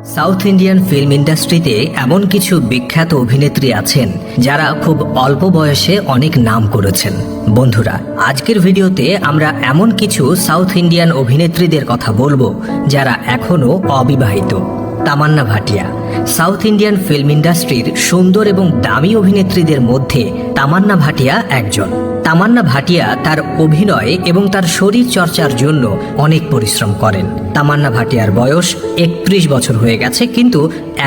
South Indian film ইন্ডাস্ট্রিতে এমন কিছু বিখ্যাত অভিনেত্রী আছেন যারা খুব অল্প বয়সে অনেক নাম করেছেন। বন্ধুরা, আজকের ভিডিওতে আমরা এমন কিছু সাউথ ইন্ডিয়ান অভিনেত্রীদের কথা বলব যারা এখনও অবিবাহিত। Tamannaah Bhatia, south Indian film ইন্ডাস্ট্রির সুন্দর এবং দামি অভিনেত্রীদের মধ্যে তামান্না ভাটিয়া একজন। তামান্না ভাটিয়া তার অভিনয় এবং তার শরীর চর্চার জন্য অনেক পরিশ্রম করেন। তামান্না ভাটিয়ার বয়স একত্রিশ বছর হয়ে গেছে কিন্তু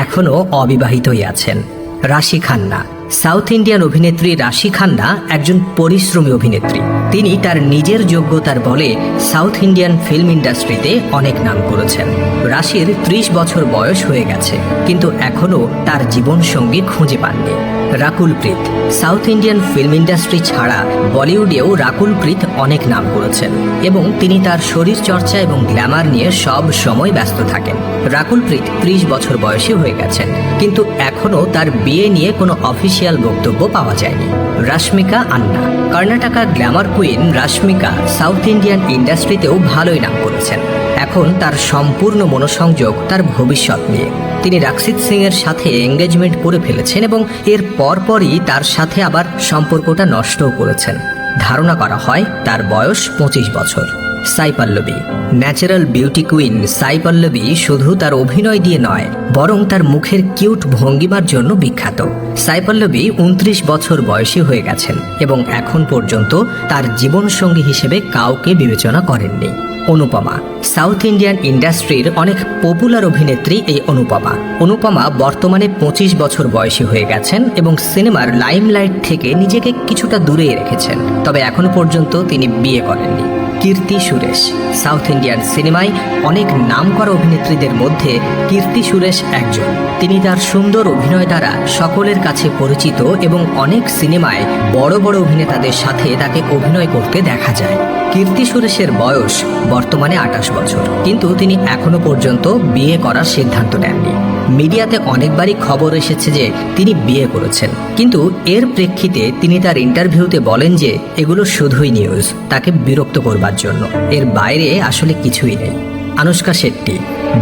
এখনও অবিবাহিতই আছেন। রাশি খান্না। সাউথ ইন্ডিয়ান অভিনেত্রী রাশি খান্না একজন পরিশ্রমী অভিনেত্রী। তিনি তার নিজের যোগ্যতার বলে সাউথ ইন্ডিয়ান ফিল্ম ইন্ডাস্ট্রিতে অনেক নাম করেছেন। রাশির ত্রিশ বছর বয়স হয়ে গেছে, কিন্তু এখনও তার জীবনসঙ্গী খুঁজে পাননি। Rakul Preet south Indian film industry ছাড়া বলিউডেও রাকুল প্রীত অনেক নাম করেছেন এবং তিনি তার শরীর চর্চা এবং গ্ল্যামার নিয়ে সব সময় ব্যস্ত থাকেন। রাকুল প্রীত ত্রিশ বছর বয়সী হয়ে গেছেন, কিন্তু এখনও তার বিয়ে নিয়ে কোনো অফিসিয়াল বক্তব্য পাওয়া যায়নি। রাশ্মিকা আন্না Karnataka glamour queen Rashmika south Indian ইন্ডাস্ট্রিতেও ভালোই নাম করেছেন। এখন তার সম্পূর্ণ মনোসংযোগ তার ভবিষ্যৎ নিয়ে। তিনি রাক্সিত সিং এর সাথে এঙ্গেজমেন্ট করে ফেলেছেন এবং এর পরপরই তার সাথে আবার সম্পর্কটা নষ্টও করেছেন। ধারণা করা হয় তার বয়স পঁচিশ বছর। Sai Pallavi natural beauty queen Sai Pallavi শুধু তার অভিনয় দিয়ে নয়, বরং তার মুখের কিউট ভঙ্গিমার জন্য বিখ্যাত। সাই পল্লবী উনত্রিশ বছর বয়সী হয়ে গেছেন এবং এখন পর্যন্ত তার জীবনসঙ্গী হিসেবে কাউকে বিবেচনা করেননি। অনুপমা। সাউথ ইন্ডিয়ান ইন্ডাস্ট্রির অনেক পপুলার অভিনেত্রী এই অনুপমা। অনুপমা বর্তমানে পঁচিশ বছর বয়সী হয়ে গেছেন এবং সিনেমার লাইমলাইট থেকে নিজেকে কিছুটা দূরে রেখেছেন। তবে এখনও পর্যন্ত তিনি বিয়ে করেননি। কীর্তি সুরেশ। সাউথ ইন্ডিয়ান সিনেমায় অনেক নামকরা অভিনেত্রীদের মধ্যে কীর্তি সুরেশ একজন। তিনি তার সুন্দর অভিনয় দ্বারা সকলের কাছে পরিচিত এবং অনেক সিনেমায় বড় বড় অভিনেতাদের সাথে তাকে অভিনয় করতে দেখা যায়। কীর্তি সুরেশের বয়স বর্তমানে আঠাশ বছর। কিন্তু তিনি এখনও পর্যন্ত বিয়ে করার সিদ্ধান্ত নেননি। মিডিয়াতে অনেকবারই খবর এসেছে যে তিনি বিয়ে করেছেন। কিন্তু এর প্রেক্ষিতে তিনি তার ইন্টারভিউতে বলেন যে এগুলো শুধুই নিউজ, তাকে বিরক্ত করবার জন্য। এর বাইরে আসলে কিছুই নেই। আনুষ্কা শেট্টি।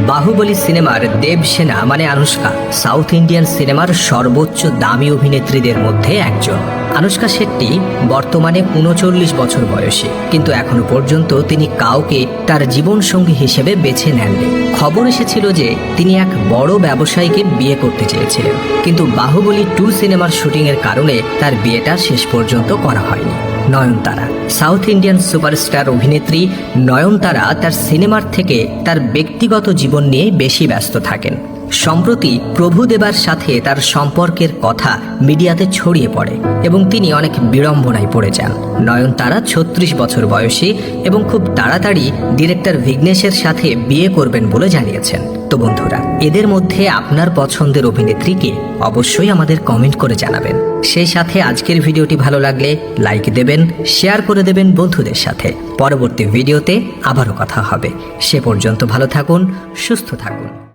বাহুবলী সিনেমার দেব সেনা মানে আনুষ্কা, সাউথ ইন্ডিয়ান সিনেমার সর্বোচ্চ দামি অভিনেত্রীদের মধ্যে একজন। আনুষ্কা শেট্টি বর্তমানে উনচল্লিশ বছর বয়সী, কিন্তু এখনও পর্যন্ত তিনি কাউকে তার জীবনসঙ্গী হিসেবে বেছে নেননি। খবর এসেছিল যে তিনি এক বড় ব্যবসায়ীকে বিয়ে করতে চেয়েছিলেন, কিন্তু বাহুবলী টু সিনেমার শুটিংয়ের কারণে তার বিয়েটা শেষ পর্যন্ত করা হয়নি। নয়নতারা। সাউথ ইন্ডিয়ান সুপারস্টার অভিনেত্রী নয়নতারা তার সিনেমার থেকে তার ব্যক্তিগত জীবন নিয়ে বেশি ব্যস্ত থাকেন। সম্প্রতি প্রভুদেবার সাথে তার সম্পর্কের কথা মিডিয়াতে ছড়িয়ে পড়ে এবং তিনি অনেক বিড়ম্বনায় পড়ে যান। নয়নতারা ছত্রিশ বছর বয়সী এবং খুব তাড়াতাড়ি ডিরেক্টর ভিঘ্নেশের সাথে বিয়ে করবেন বলে জানিয়েছেন। তো বন্ধুরা, এদের মধ্যে আপনার পছন্দের অভিনেত্রীকে অবশ্যই আমাদের কমেন্ট করে জানাবেন। সেই সাথে আজকের ভিডিওটি ভালো লাগলে লাইক দেবেন, শেয়ার করে দেবেন বন্ধুদের সাথে। পরবর্তী ভিডিওতে আবারও কথা হবে। সে পর্যন্ত ভালো থাকুন, সুস্থ থাকুন।